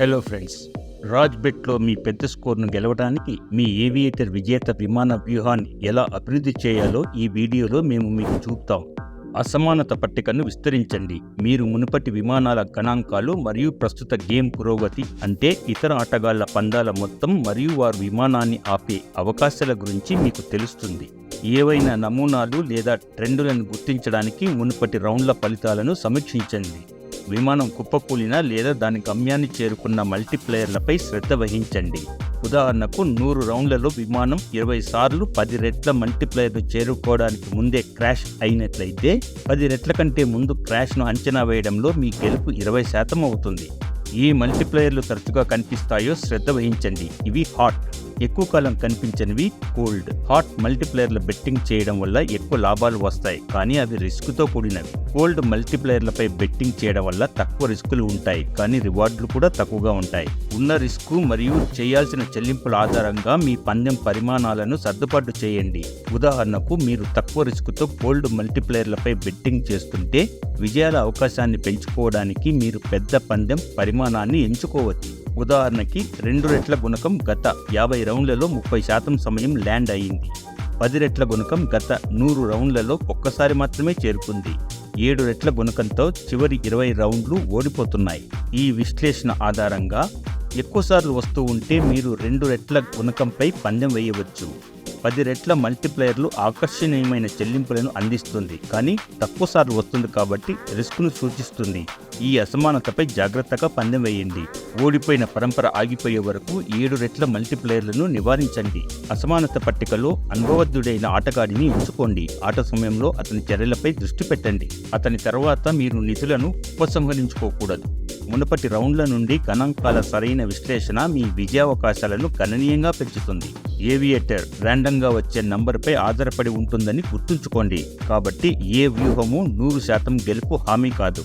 Hello friends రాజ్బెట్లో మీ పెద్ద స్కోర్ను గెలవడానికి మీ ఏవియేటర్ విజేత విమాన వ్యూహాన్ని ఎలా అభివృద్ధి చేయాలో ఈ వీడియోలో మేము మీకు చూపుతాం. అసమానత పట్టికను విస్తరించండి. మీరు మునుపటి విమానాల గణాంకాలు మరియు ప్రస్తుత గేమ్ పురోగతి అంటే ఇతర ఆటగాళ్ళ పందాల మొత్తం మరియు వారు విమానాన్ని ఆపే అవకాశాల గురించి మీకు తెలుస్తుంది. ఏవైనా నమూనాలు లేదా ట్రెండులను గుర్తించడానికి మునుపటి రౌండ్ల ఫలితాలను సమీక్షించండి. విమానం కుప్పకూలినా లేదా దాని గమ్యాన్ని చేరుకున్న మల్టీప్లేయర్లపై శ్రద్ధ వహించండి. ఉదాహరణకు నూరు రౌండ్లలో విమానం ఇరవై సార్లు పది రెట్ల మల్టీప్లేయర్ను చేరుకోవడానికి ముందే క్రాష్ అయినట్లయితే పది రెట్ల కంటే ముందు క్రాష్ను అంచనా వేయడంలో మీ గెలుపు ఇరవై శాతం అవుతుంది. ఈ మల్టీప్లేయర్లు తరచుగా కనిపిస్తాయో శ్రద్ధ వహించండి. ఇవి హాట్ ఎక్కువ కాలం కనిపించనివి కోల్డ్. హాట్ మల్టీప్లేయర్ల బెట్టింగ్ చేయడం వల్ల ఎక్కువ లాభాలు వస్తాయి కానీ అవి రిస్క్తో కూడినవి. కోల్డ్ మల్టీప్లేయర్లపై బెట్టింగ్ చేయడం వల్ల తక్కువ రిస్కులు ఉంటాయి కానీ రివార్డులు కూడా తక్కువగా ఉంటాయి. ఉన్న రిస్క్ మరియు చేయాల్సిన చెల్లింపుల ఆధారంగా మీ పందెం పరిమాణాలను సర్దుబాటు చేయండి. ఉదాహరణకు మీరు తక్కువ రిస్క్తో కోల్డ్ మల్టీప్లేయర్లపై బెట్టింగ్ చేస్తుంటే విజయాల అవకాశాన్ని పెంచుకోవడానికి మీరు పెద్ద పందెం పరిమాణాన్ని ఎంచుకోవచ్చు. ఉదాహరణకి రెండు రెట్ల గుణకం గత యాభై రౌండ్లలో ముప్పై శాతం సమయం ల్యాండ్ అయింది పది రెట్ల గుణకం గత నూరు రౌండ్లలో ఒక్కసారి మాత్రమే చేరుకుంది. ఏడు రెట్ల గుణకంతో చివరి ఇరవై రౌండ్లు ఓడిపోతున్నాయి. ఈ విశ్లేషణ ఆధారంగా ఎక్కువసార్లు వస్తూ ఉంటే మీరు రెండు రెట్ల గుణకంపై పందెం వేయవచ్చు. పది రెట్ల మల్టీప్లేయర్లు ఆకర్షణీయమైన చెల్లింపులను అందిస్తుంది. కానీ తక్కువ సార్లు వస్తుంది కాబట్టి రిస్క్ను సూచిస్తుంది. ఈ అసమానతపై జాగ్రత్తగా పందెం వేయండి. ఓడిపోయిన పరంపర ఆగిపోయే వరకు ఏడు రెట్ల మల్టీప్లేయర్లను నివారించండి. అసమానత పట్టికలో అనుభవజ్ఞుడైన ఆటగాడిని ఎంచుకోండి. ఆట సమయంలో అతని చర్యలపై దృష్టి పెట్టండి. అతని తర్వాత మీరు నిధులను ఉపసంహరించుకోకూడదు. మునుపటి రౌండ్ల నుండి గణాంకాల సరైన విశ్లేషణ మీ విజయావకాశాలను గణనీయంగా పెంచుతుంది. ఏవియేటర్ ర్యాండంగా వచ్చే నంబర్పై ఆధారపడి ఉంటుందని గుర్తుంచుకోండి. కాబట్టి ఏ వ్యూహము నూరు శాతం గెలుపు హామీ కాదు.